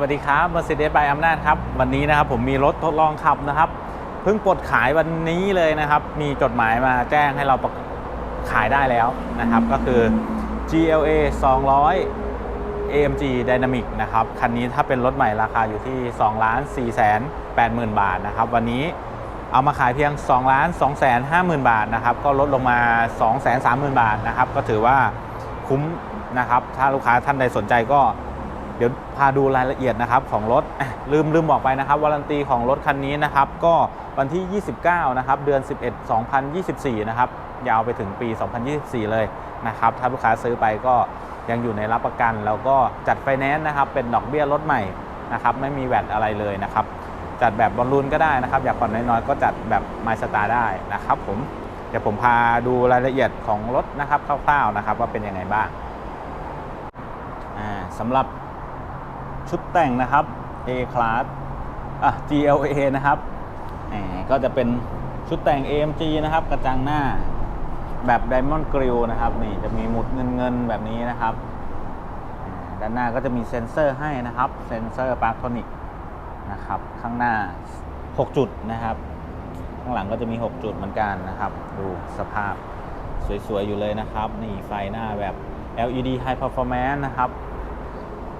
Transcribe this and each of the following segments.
วัสดีครับ Mercedes by อำนาจครับ วันนี้นะครับผมมีรถทดลองขับนะครับ เพิ่งปลดขายวันนี้เลยนะครับ มีจดหมายมาแจ้งให้เราขายได้แล้วนะครับ ก็คือ GLA 200 AMG Dynamic นะครับ คันนี้ถ้าเป็นรถใหม่ราคาอยู่ที่2ล้าน4แสน80,000บาทนะครับ วันนี้เอามาขายเพียง2ล้าน2แสน50,000บาทนะครับ ก็ลดลงมา2แสน30,000บาทนะครับ ก็ถือว่าคุ้มนะครับ ถ้าลูกค้าท่านใดสนใจก็ เดี๋ยวพาดูรายละเอียดนะครับของรถลืมลืมบอกไปนะครับวารันตีของรถคันนี้นะครับก็วันที่ 29 นะครับ เดือน 11 2024 นะครับ ยาวไปถึงปี 2024 เลยนะครับ ถ้าลูกค้าซื้อไปก็ยังอยู่ในรับประกัน แล้วก็จัดไฟแนนซ์นะครับ เป็นดอกเบี้ยรถใหม่นะครับ ไม่มีแวดอะไรเลยนะครับ จัดแบบบอลลูนก็ได้นะครับ อยากผ่อนน้อยๆ ก็จัดแบบไมสตาร์ได้นะครับผมเดี๋ยวผมพาดูรายละเอียดของรถนะครับคร่าวๆนะครับว่าเป็นยังไงบ้างสำหรับ ชุดแต่งนะครับ A Class อะ GLA นะครับก็จะเป็นชุดแต่ง AMG นะครับ กระจังหน้าแบบ Diamond Grill นะครับ นี่จะมีหมุดเงินเงินๆแบบนี้นะครับ ด้านหน้าก็จะมีเซ็นเซอร์ให้นะครับ เซ็นเซอร์ปาร์คโทนิกนะครับ ข้างหน้า 6 จุดนะครับ ข้างหลังก็จะมี 6 จุดเหมือนกันนะครับ ดูสภาพสวย ๆ อยู่เลยนะครับ นี่ไฟหน้าแบบ LED High Performance นะครับ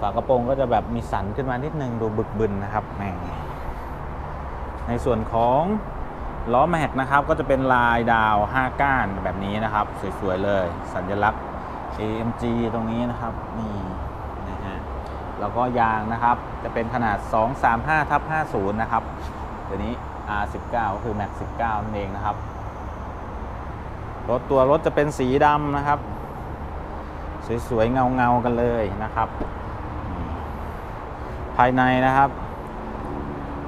ฝากระโปรงก็จะแบบมีสันขึ้นมานิดนึงดูบึกบึนนะครับแหมในส่วนของล้อแม็กนะครับก็จะเป็นลายดาว 5 ก้านแบบนี้นะครับ สวย ๆ เลย สัญลักษณ์ AMG ตรงนี้นะครับนี่นะฮะแล้วก็ยางนะครับจะเป็นขนาด 235ทับ50 นะครับเดี๋ยวนี้ R19 ก็คือ Max 19 นั่นเองนะครับ รถตัวรถจะเป็นสีดำนะครับ สวย ๆ เงา ๆ กันเลยนะครับ ภายในนะครับ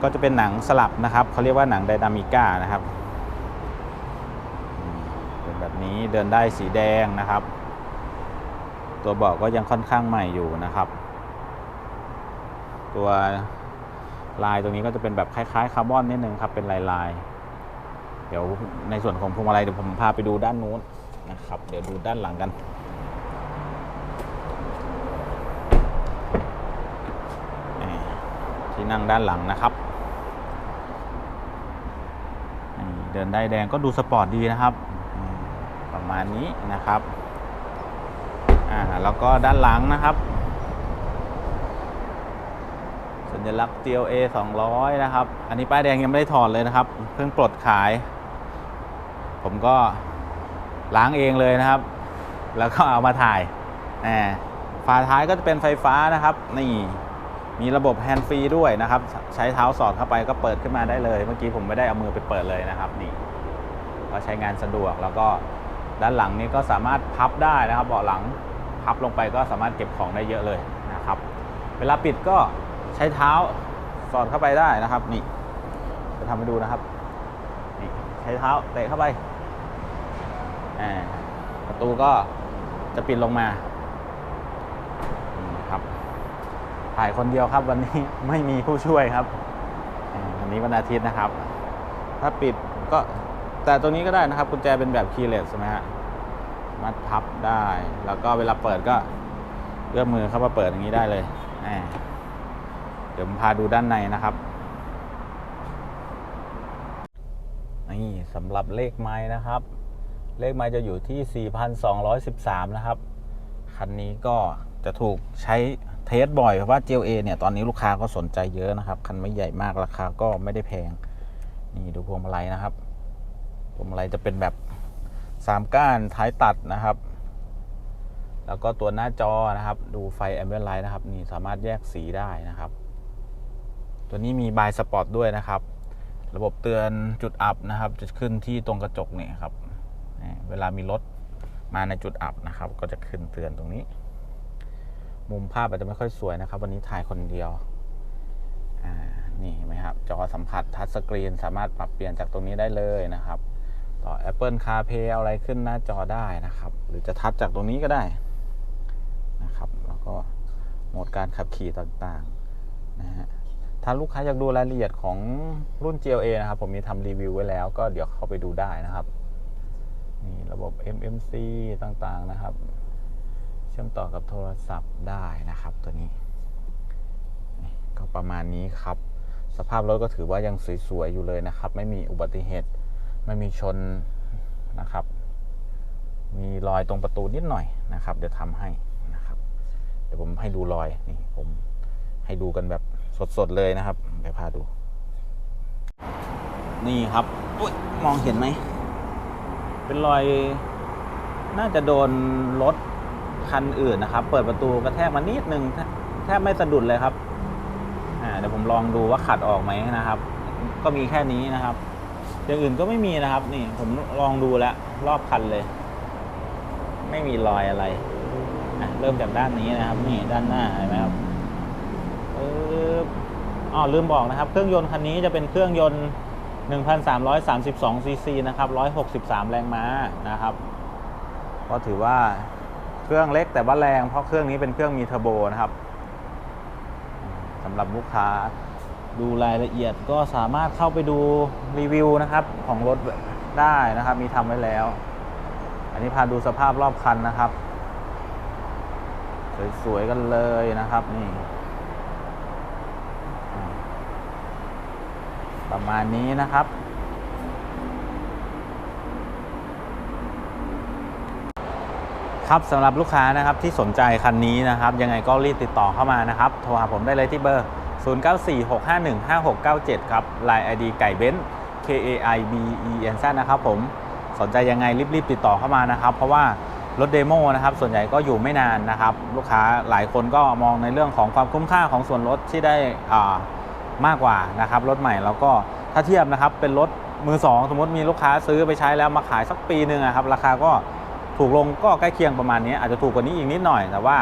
ก็จะเป็นหนังสลับนะครับเขาเรียกว่าหนังไดนามิก้านะครับเป็นแบบนี้เดินได้สีแดงนะครับ ตัวเบาะก็ยังค่อนข้างใหม่อยู่นะครับ ตัวลายตรงนี้ก็จะเป็นแบบคล้ายๆคาร์บอนนิดนึงครับเป็นลายลายๆเดี๋ยวในส่วนของพวงมาลัยเดี๋ยวผมพาไปดูด้านนู้นนะครับ เดี๋ยวดูด้านหลังกันที่ นั่งด้านหลังนะครับ เดินได้แดงก็ดูสปอร์ตดีนะครับ ประมาณนี้นะครับอ่าแล้วก็ด้านหลังนะครับ สัญลักษณ์ GLA 200 นะครับ อันนี้ป้ายแดงยังไม่ได้ถอดเลยนะครับ เพิ่งปลดขาย ผมก็ล้างเองเลยนะครับ แล้วก็เอามาถ่ายแหมฝาท้ายก็จะเป็นไฟฟ้านะครับ นี่ มีระบบแฮนด์ฟรีด้วยนะครับ ใช้เท้าสอดเข้าไปก็เปิดขึ้นมาได้เลย เมื่อกี้ผมไม่ได้เอามือไปเปิดเลยนะครับนี่ก็ใช้งานสะดวกแล้วก็ด้านหลังนี้ก็สามารถพับได้นะครับ เบาะหลังพับลงไปก็สามารถเก็บของได้เยอะเลยนะครับ เวลาปิดก็ใช้เท้าสอดเข้าไปได้นะครับ นี่จะทำให้ดูนะครับนี่ใช้เท้าเตะเข้าไปอ่าประตูก็จะปิดลงมาครับ ถ่ายคนเดียวครับ วันนี้ไม่มีผู้ช่วยครับวันนี้วันอาทิตย์นะครับ ถ้าปิดก็แต่ตัวนี้ก็ได้นะครับ กุญแจเป็นแบบคีย์เลสใช่ไหมฮะมัดพับได้ แล้วก็เวลาเปิดก็เอื้อมมือเข้ามาเปิดอย่างนี้ได้เลยเดี๋ยวผมพาดูด้านในนะครับนี่สำหรับเลขไม้นะครับ เลขไม้จะอยู่ที่ 4,213 นะครับ คันนี้ก็จะถูกใช้ เทสบ่อยเพราะว่า GLA เนี่ยตอนนี้ลูกค้าก็สนใจเยอะนะครับ คันไม่ใหญ่มากราคาก็ไม่ได้แพง นี่ดูพวงมาลัยนะครับ พวงมาลัยจะเป็นแบบ 3 ก้านท้ายตัดนะครับ แล้วก็ตัวหน้าจอนะครับ ดูไฟแอมเบียนไลท์นะครับ นี่สามารถแยกสีได้นะครับ ตัวนี้มีบายสปอร์ตด้วยนะครับ ระบบเตือนจุดอับนะครับ จะขึ้นที่ตรงกระจกเนี่ยครับ เวลามีรถมาในจุดอับนะครับ ก็จะขึ้นเตือนตรงนี้ มุมภาพอาจจะไม่ค่อยสวยนะครับ วันนี้ถ่ายคนเดียวนี่เห็นไหมครับ จอสัมผัสทัชสกรีนสามารถปรับเปลี่ยนจากตรงนี้ได้เลยนะครับ ต่อ Apple CarPlay เอาอะไรขึ้นหน้าจอได้นะครับ หรือจะทัชจากตรงนี้ก็ได้นะครับ แล้วก็โหมดการขับขี่ต่างๆนะฮะถ้าลูกค้าอยากดูรายละเอียดของรุ่น GLA นะครับ ผมมีทำรีวิวไว้แล้ว ก็เดี๋ยวเข้าไปดูได้นะครับนี่ระบบ MMC ต่างๆนะครับ ชื่อมต่อกับโทรศัพท์ได้นะครับตัวนี้นก็ประมาณนี้ครับ สภาพรถก็ถือว่ายังสวยๆอยู่เลยนะครับ ไม่มีอุบัติเหตุ ไม่มีชนนะครับ มีรอยตรงประตูนิดหน่อยนะครับ เดี๋ยวทำให้นะครับ เดี๋ยวผมให้ดูรอยนี่ผมให้ดูกันแบบสดๆเลยนะครับเดี๋ยวพาดู นี่ครับอุ๊ยมองเห็นไหมเป็นรอยน่าจะโดนรถ คันอื่นนะครับ เปิดประตูกระแทกมานิดนึงแทบไม่สะดุดเลยครับอ่าเดี๋ยวผมลองดูว่าขัดออกไหมนะครับ ก็มีแค่นี้นะครับ อย่างอื่นก็ไม่มีนะครับ นี่ผมลองดูแล้วรอบคันเลย ไม่มีรอยอะไระเริ่มจากด้านนี้นะครับ นี่ด้านหน้าเห็นไหมครับปึ๊บอ๋อลืมบอกนะครับ เครื่องยนต์คันนี้จะเป็นเครื่องยนต์ 1,332ซีซีนะครับ163 แรงม้านะครับ ก็ถือว่า เครื่องเล็กแต่ว่าแรงเพราะเครื่องนี้เป็นเครื่องมีเทอร์โบนะครับสำหรับลูกค้าดูรายละเอียดก็สามารถเข้าไปดูรีวิวนะครับของรถได้นะครับ มีทำไว้แล้ว อันนี้พาดูสภาพรอบคันนะครับ สวยๆกันเลยนะครับนี่ประมาณนี้นะครับ ครับสำหรับลูกค้านะครับที่สนใจคันนี้นะครับ ยังไงก็รีบติดต่อเข้ามานะครับ โทรหาผมได้เลยที่เบอร์ 0946515697 ครับ Line ID ไก่เบนซ์ K A I B E N Z นะครับผมสนใจยังไงรีบๆติดต่อเข้ามานะครับ เพราะว่ารถเดโมนะครับส่วนใหญ่ก็อยู่ไม่นานนะครับ ลูกค้าหลายคนก็มองในเรื่องของความคุ้มค่าของส่วนลดที่ได้อ่ามากกว่านะครับรถใหม่แล้วก็ถ้าเทียบนะครับเป็นรถมือสองสมมติมีลูกค้าซื้อไปใช้แล้วมาขายสักปีหนึ่งอะครับราคาก็ ถูกลงก็ใกล้เคียงประมาณนี้อาจจะถูกกว่านี้อีกนิดหน่อย แต่ว่า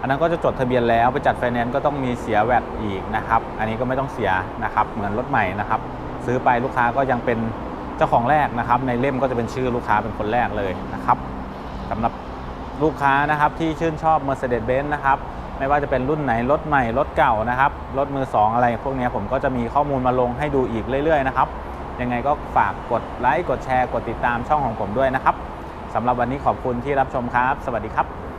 อันนั้นก็จะจดทะเบียนแล้วไปจัดไฟแนนซ์ก็ต้องมีเสียแวดอีกนะครับ อันนี้ก็ไม่ต้องเสียนะครับ เหมือนรถใหม่นะครับ ซื้อไปลูกค้าก็ยังเป็นเจ้าของแรกนะครับ ในเล่มก็จะเป็นชื่อลูกค้าเป็นคนแรกเลยนะครับสำหรับลูกค้านะครับที่ชื่นชอบ Mercedes-Benz นะครับไม่ว่าจะเป็นรุ่นไหนรถใหม่รถเก่านะครับรถมือสองอะไร พวกนี้ผมก็จะมีข้อมูลมาลงให้ดูอีกเรื่อยๆนะครับยังไงก็ฝากกดไลค์กดแชร์กดติดตามช่องของผมด้วยนะครับ สำหรับวันนี้ขอบคุณที่รับชมครับ สวัสดีครับ